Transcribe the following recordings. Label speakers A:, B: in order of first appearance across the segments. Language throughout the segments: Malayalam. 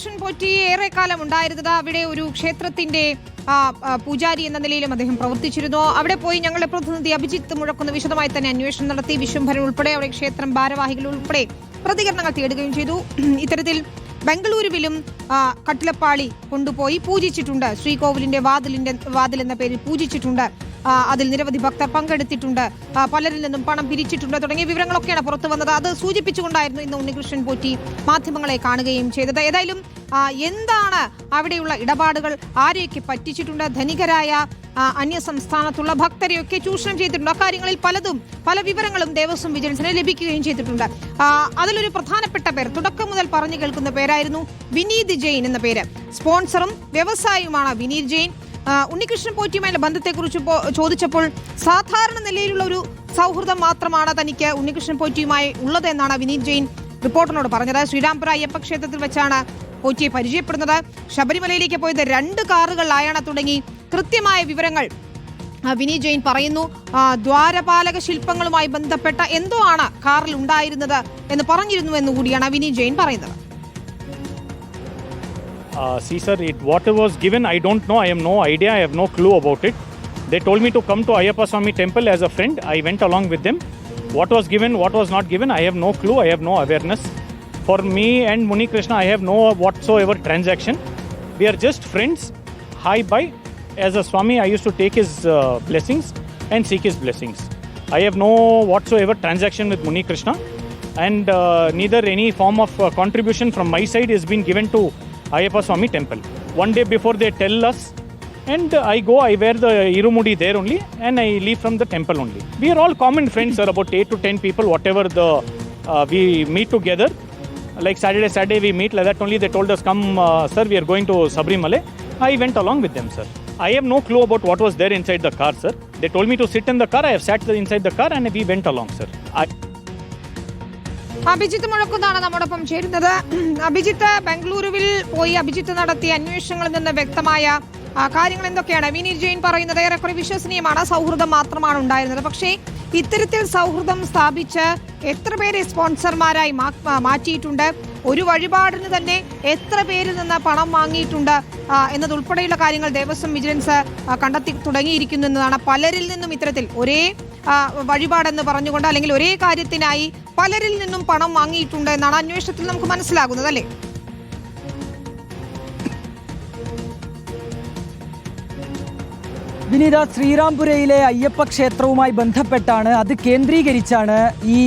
A: ഉണ്ണികൃഷ്ണൻ പൊറ്റി ഏറെക്കാലം ഉണ്ടായിരുന്നത് അവിടെ ഒരു ക്ഷേത്രത്തിന്റെ പൂജാരി എന്ന നിലയിലും അദ്ദേഹം പ്രവർത്തിച്ചിരുന്നു. അവിടെ പോയി ഞങ്ങളുടെ പ്രതിനിധി അഭിജിത്ത് മുഴക്കുന്ന. വിശദമായി തന്നെ അന്വേഷണം നടത്തി. വിശ്വംഭരൻ ഉൾപ്പെടെ അവിടെ ക്ഷേത്രം ഭാരവാഹികൾ ഉൾപ്പെടെ പ്രതികരണങ്ങൾ തേടുകയും ചെയ്തു. ഇത്തരത്തിൽ ബംഗളൂരുവിലും കട്ടിലപ്പാളി കൊണ്ടുപോയി പൂജിച്ചിട്ടുണ്ട്. ശ്രീകോവിലിന്റെ വാതിലിന്റെ വാതിൽ എന്ന പേരിൽ പൂജിച്ചിട്ടുണ്ട്. അതിൽ നിരവധി ഭക്തർ പങ്കെടുത്തിട്ടുണ്ട്. പലരിൽ നിന്നും പണം പിരിച്ചിട്ടുണ്ട്. തുടങ്ങിയ വിവരങ്ങളൊക്കെയാണ് പുറത്തു വന്നത്. അത് സൂചിപ്പിച്ചുകൊണ്ടായിരുന്നു ഇന്ന് ഉണ്ണികൃഷ്ണൻ പോറ്റി മാധ്യമങ്ങളെ കാണുകയും ചെയ്തത്. ഏതായാലും എന്താണ് അവിടെയുള്ള ഇടപാടുകൾ? ആരെയൊക്കെ പറ്റിച്ചിട്ടുണ്ട്? ധനികരായ അന്യ സംസ്ഥാനത്തുള്ള ഭക്തരെയൊക്കെ ചൂഷണം ചെയ്തിട്ടുണ്ട്. അക്കാര്യങ്ങളിൽ പലതും പല വിവരങ്ങളും ദേവസ്വം വിജിലൻസിന് ലഭിക്കുകയും ചെയ്തിട്ടുണ്ട്. അതിലൊരു പ്രധാനപ്പെട്ട പേർ തുടക്കം മുതൽ പറഞ്ഞു കേൾക്കുന്ന പേരായിരുന്നു വിനീത് ജെയിൻ എന്ന പേര്. സ്പോൺസറും വ്യവസായിയുമാണ് വിനീത് ജെയിൻ. ഉണ്ണികൃഷ്ണൻ പോറ്റിയുമായുള്ള ബന്ധത്തെക്കുറിച്ച് ചോദിച്ചപ്പോൾ സാധാരണ നിലയിലുള്ള ഒരു സൗഹൃദം മാത്രമാണ് തനിക്ക് ഉണ്ണികൃഷ്ണൻ പോറ്റിയുമായി ഉള്ളത് എന്നാണ് വിനീത് ജെയിൻ റിപ്പോർട്ടറിനോട് പറഞ്ഞത്. ശ്രീരാംപുര അയ്യപ്പ ക്ഷേത്രത്തിൽ വെച്ചാണ് പോറ്റിയെ പരിചയപ്പെടുന്നത്. ശബരിമലയിലേക്ക് പോയത് രണ്ട് കാറുകളിലായാണ് തുടങ്ങി. കൃത്യമായ വിവരങ്ങൾ വിനീ വിനീത് ജെയിൻ പറയുന്നു. ദ്വാരപാലക ശില്പങ്ങളുമായി ബന്ധപ്പെട്ട എന്തോ ആണ് കാറിൽ ഉണ്ടായിരുന്നത് എന്ന് പറഞ്ഞിരുന്നു എന്ന് കൂടിയാണ് വിനീത് ജെയിൻ പറയുന്നത്.
B: Uh, see, sir, it, what was given, I don't know. I have no idea. I have no clue about it. They told me to come to Ayappa Swami temple as a friend. I went along with them. What was given, what was not given, I have no clue. I have no awareness. For me and Muni Krishna, I have no whatsoever transaction. We are just friends. Hi, bye. As a Swami, I used to take his uh, blessings and seek his blessings. I have no whatsoever transaction with Muni Krishna, and uh, neither any form of uh, contribution from my side is been given to Ayappa Swami temple. One day before they tell us, and I go, I wear the Irumudi there only, and I leave from the temple only. We are all common friends, sir, about 8 to 10 people, whatever the uh, we meet together. Like Saturday, Saturday we meet, like that only they told us, come, uh, sir, we are going to Sabri Sabrimale. I went along with them, sir. I have no clue about what was there inside the car, sir. They told me to sit in the car, I have sat inside the car, and we went along, sir. I,
A: Abhijith മുഴക്കുന്നാണ് നമ്മോടൊപ്പം ചേരുന്നത്. അഭിജിത്ത് ബംഗളൂരുവിൽ പോയി അഭിജിത്ത് നടത്തിയ അന്വേഷണങ്ങളിൽ നിന്ന് വ്യക്തമായ കാര്യങ്ങൾ എന്തൊക്കെയാണ്? വിനീത് ജെയിൻ പറയുന്നത് ഏറെക്കുറെ വിശ്വസനീയമാണ്. സൗഹൃദം മാത്രമാണ് ഉണ്ടായിരുന്നത്. പക്ഷേ ഇത്തരത്തിൽ സൗഹൃദം സ്ഥാപിച്ച് എത്ര പേരെ സ്പോൺസർമാരായി മാറ്റിയിട്ടുണ്ട്? ഒരു വഴിപാടിന് തന്നെ എത്ര പേരിൽ നിന്ന് പണം വാങ്ങിയിട്ടുണ്ട്? എന്നതുൾപ്പെടെയുള്ള കാര്യങ്ങൾ ദേവസ്വം വിജിലൻസ് കണ്ടെത്തി തുടങ്ങിയിരിക്കുന്നു എന്നതാണ് പലരിൽ നിന്നും ഇത്തരത്തിൽ ഒരേ വഴിപാടെന്ന് പറഞ്ഞുകൊണ്ട് അല്ലെങ്കിൽ ഒരേ കാര്യത്തിനായി പലരിൽ നിന്നും പണം വാങ്ങിയിട്ടുണ്ട് എന്നാണ് അന്വേഷണത്തിൽ നമുക്ക് മനസ്സിലാകുന്നത് അല്ലേ?
C: വിനീത ശ്രീരാംപുരയിലെ അയ്യപ്പ ക്ഷേത്രവുമായി ബന്ധപ്പെട്ടാണ് അത് കേന്ദ്രീകരിച്ചാണ് ഈ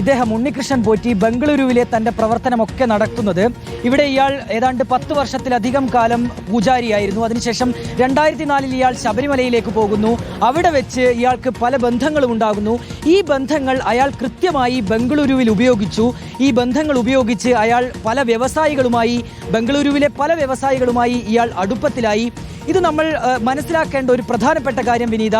C: ഇദ്ദേഹം ഉണ്ണികൃഷ്ണൻ പോറ്റി ബംഗളൂരുവിലെ തന്റെ പ്രവർത്തനമൊക്കെ നടക്കുന്നത് ഇവിടെ ഇയാൾ ഏതാണ്ട് പത്ത് വർഷത്തിലധികം കാലം പൂജാരിയായിരുന്നു. അതിനുശേഷം രണ്ടായിരത്തി നാലിൽ ഇയാൾ ശബരിമലയിലേക്ക് പോകുന്നു. അവിടെ വെച്ച് ഇയാൾക്ക് പല ബന്ധങ്ങളും ഉണ്ടാകുന്നു. ഈ ബന്ധങ്ങൾ അയാൾ കൃത്യമായി ബംഗളൂരുവിൽ ഉപയോഗിച്ചു. ഈ ബന്ധങ്ങൾ ഉപയോഗിച്ച് അയാൾ പല വ്യവസായികളുമായി ബംഗളൂരുവിലെ പല വ്യവസായികളുമായി ഇയാൾ അടുപ്പത്തിലായി. ഇത് നമ്മൾ മനസ്സിലാക്കേണ്ട ഒരു പ്രധാനപ്പെട്ട കാര്യം വിനീത.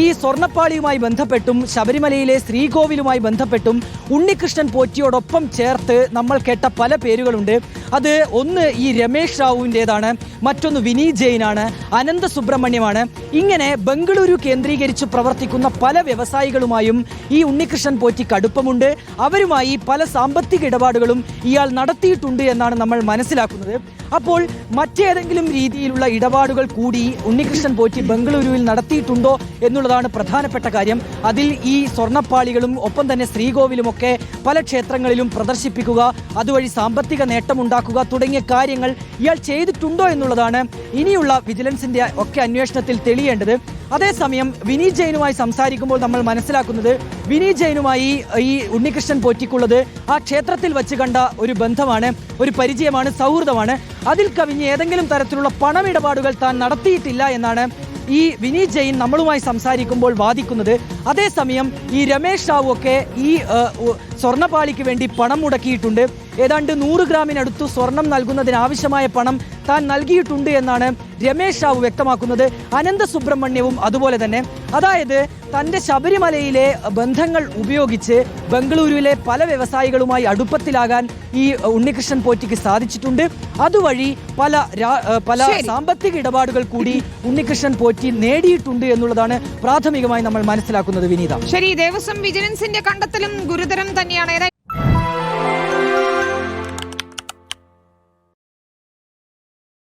C: ഈ സ്വർണപ്പാളിയുമായി ബന്ധപ്പെട്ടും ശബരിമലയിലെ ശ്രീകോവിലുമായി ബന്ധപ്പെട്ടും ഉണ്ണികൃഷ്ണൻ പോറ്റിയോടൊപ്പം ചേർത്ത് നമ്മൾ കേട്ട പല പേരുകളുണ്ട്. അത് ഒന്ന് ഈ രമേഷ് റാവുവിന്റെതാണ് മറ്റൊന്ന് വിനീത് ജെയിനാണ് അനന്ത സുബ്രഹ്മണ്യമാണ്. ഇങ്ങനെ ബംഗളൂരു കേന്ദ്രീകരിച്ച് പ്രവർത്തിക്കുന്ന പല വ്യവസായികളുമായും ഈ ഉണ്ണികൃഷ്ണൻ പോറ്റിക്ക് അടുപ്പമുണ്ട് അവരുമായി പല സാമ്പത്തിക ഇടപാടുകളും ഇയാൾ നടത്തിയിട്ടുണ്ട് എന്നാണ് നമ്മൾ മനസ്സിലാക്കുന്നത്. അപ്പോൾ മറ്റേതെങ്കിലും രീതിയിലുള്ള ഇടപാടുകൾ കൂടി ഉണ്ണികൃഷ്ണൻ പോറ്റി ബംഗളൂരുവിൽ നടത്തിയിട്ടുണ്ടോ എന്നുള്ളതാണ് പ്രധാനപ്പെട്ട കാര്യം. അതിൽ ഈ സ്വർണപ്പാളികളും ഒപ്പം തന്നെ ശ്രീകോവിലുമൊക്കെ പല ക്ഷേത്രങ്ങളിലും പ്രദർശിപ്പിക്കുക അതുവഴി സാമ്പത്തിക നേട്ടമുണ്ടാക്കുക തുടങ്ങിയ കാര്യങ്ങൾ ഇയാൾ ചെയ്തിട്ടുണ്ടോ എന്നുള്ളതാണ് ഇനിയുള്ള വിജിലൻസിന്റെ ഒക്കെ അന്വേഷണത്തിൽ തെളിയേണ്ടത്. അതേസമയം വിനീത് ജെയിനുമായി സംസാരിക്കുമ്പോൾ നമ്മൾ മനസ്സിലാക്കുന്നത് വിനീത് ജെയിനുമായി ഈ ഉണ്ണികൃഷ്ണൻ പോറ്റിക്കുള്ളത് ആ ക്ഷേത്രത്തിൽ വെച്ച് കണ്ട ഒരു ബന്ധമാണ് ഒരു പരിചയമാണ് സൗഹൃദമാണ്. അതിൽ കവിഞ്ഞ് ഏതെങ്കിലും തരത്തിലുള്ള പണമിടപാടുകൾ താൻ നടത്തിയിട്ടില്ല എന്നാണ് ഈ വിനീത് ജെയിൻ നമ്മളുമായി സംസാരിക്കുമ്പോൾ വാദിക്കുന്നത് അതേസമയം ഈ രമേഷ് റാവു ഒക്കെ ഈ സ്വർണപാളിക്ക് വേണ്ടി പണം മുടക്കിയിട്ടുണ്ട്. ഏതാണ്ട് നൂറ് ഗ്രാമിനടുത്തു സ്വർണം നൽകുന്നതിന് ആവശ്യമായ പണം താൻ നൽകിയിട്ടുണ്ട് എന്നാണ് രമേശ് റാവു വ്യക്തമാക്കുന്നത്. അനന്ത സുബ്രഹ്മണ്യവും അതുപോലെ തന്നെ. അതായത് തന്റെ ശബരിമലയിലെ ബന്ധങ്ങൾ ഉപയോഗിച്ച് ബംഗളൂരുവിലെ പല വ്യവസായികളുമായി അടുപ്പത്തിലാകാൻ ഈ ഉണ്ണികൃഷ്ണൻ പോറ്റിക്ക് സാധിച്ചിട്ടുണ്ട്. അതുവഴി പല പല സാമ്പത്തിക ഇടപാടുകൾ കൂടി ഉണ്ണികൃഷ്ണൻ പോറ്റി നേടിയിട്ടുണ്ട് എന്നുള്ളതാണ് പ്രാഥമികമായി നമ്മൾ മനസ്സിലാക്കുന്നത് വിനീത.
A: ശരി ദേവസ്വം വിജിലൻസിന്റെ കണ്ടെത്തലും ഗുരുതരം തന്നെയാണ്.